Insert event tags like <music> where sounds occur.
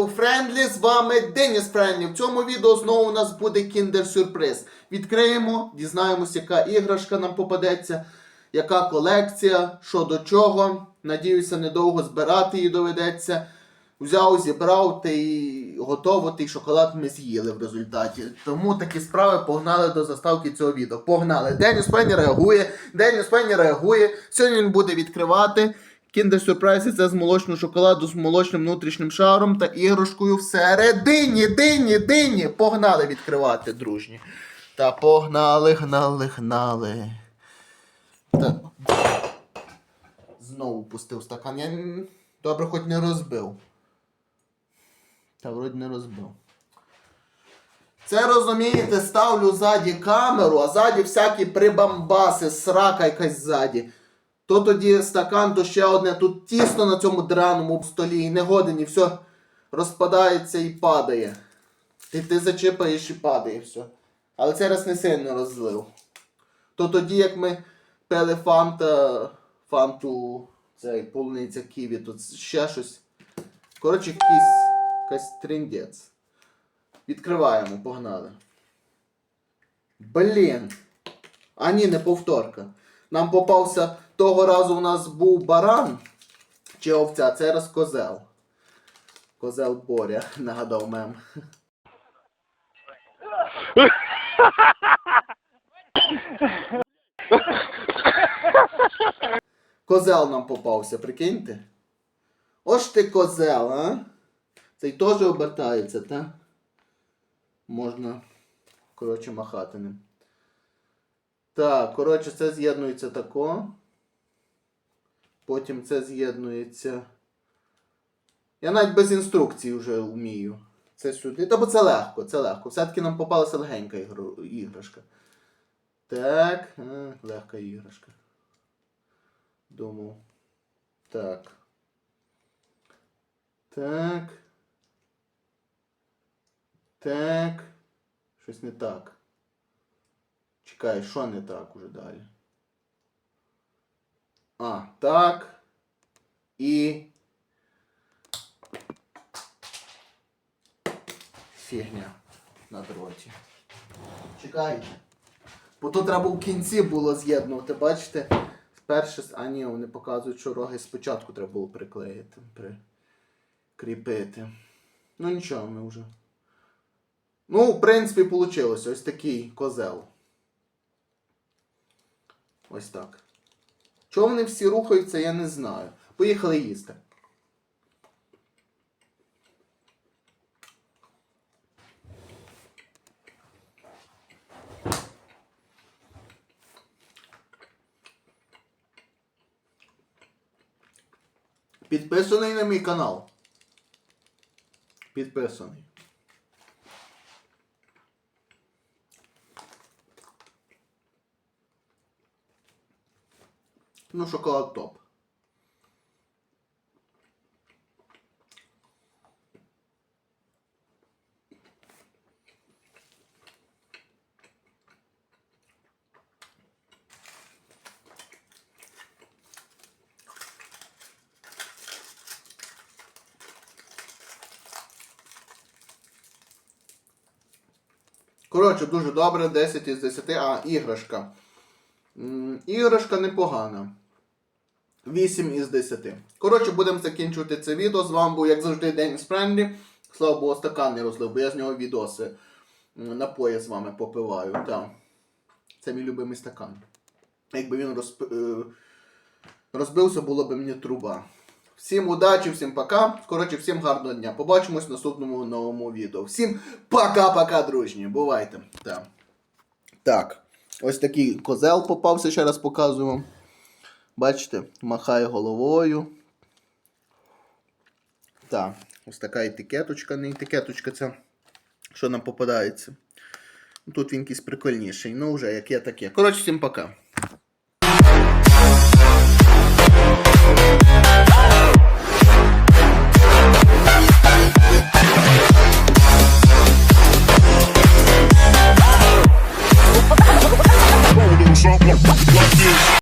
у Френдлі, з вами Деніс Френдлі. В цьому відео знову у нас буде кіндер-сюрприз. Відкриємо, дізнаємось, яка іграшка нам попадеться, яка колекція, що до чого. Надіюся, недовго збирати її доведеться. Взяв, зібрав та й готово той шоколад ми з'їли в результаті. Тому такі справи погнали до заставки цього відео. Погнали. Деніс Пенні реагує. Деніс Пенні реагує. Сьогодні він буде відкривати. Kinder Surprise це з молочного шоколаду з молочним внутрішнім шаром та іграшкою всередині. Дині, дині. Погнали відкривати, дружні. Та погнали, гнали, гнали. Та... Знову пустив стакан. Я добре хоч не розбив. Та вроді не розбив. Це розумієте, ставлю ззаді камеру, а ззаді всякі прибамбаси, срака якась ззаді. То тоді стакан, то ще одне, тут тісно на цьому драному столі і не годен, і все розпадається і падає. Ти, ти зачіпаєш і падає все. Але це раз не сильно розлив. То тоді, як ми пили фанта, фанту, цей полуниця ківі, тут ще щось. Коротше, якийсь, триндець. Відкриваємо, погнали. Блін. А ні, не повторка. Нам попався того разу у нас був баран чи овця, це раз козел. Козел Боря, <laughs> нагадав мем. Козел нам попався, прикиньте. Ось ти козел, а? Цей теж обертається, так? Можна, коротше, махати ним. Так, коротше, це з'єднується тако. Потім це з'єднується. Я навіть без інструкції вже вмію. Це сюди. Та бо це легко, це легко. Все-таки нам попалася легенька іграшка. Так, легка іграшка. Думав. Так. Так. Так. Щось не так. Чекай, що не так уже далі? А, так. І. Фігня на дроті. Чекайте. Бо тут треба в кінці було з'єднувати, бачите? Перше, а ні, вони показують, що роги спочатку треба було приклеїти, прикріпити. Ну нічого, ми вже. Ну, в принципі, вийшло. Ось такий козел. Ось так. Чого вони всі рухаються, я не знаю. Поїхали їсти. Підписаний на мій канал. Підписаний. Ну, шоколад топ. Коротше, дуже добре, 10 із 10, а іграшка. Іграшка непогана. 8 із 10. Коротше, будемо закінчувати це відео. З вами був, як завжди, Деніс Френдлі. Слава Богу, стакан не розлив, бо я з нього відоси напої з вами попиваю. Так. Це мій любимий стакан. Якби він розп... е, розбився, було б мені труба. Всім удачі, всім пока. Коротше, всім гарного дня. Побачимось в наступному новому відео. Всім пока-пока, дружні. Бувайте. Так. Так. Ось такий козел попався, ще раз показую вам. Бачите, махає головою. Так, ось така етикеточка, не етикеточка ця, що нам попадається. Тут він якийсь прикольніший. Ну, вже як є таке. Коротше, всім пока.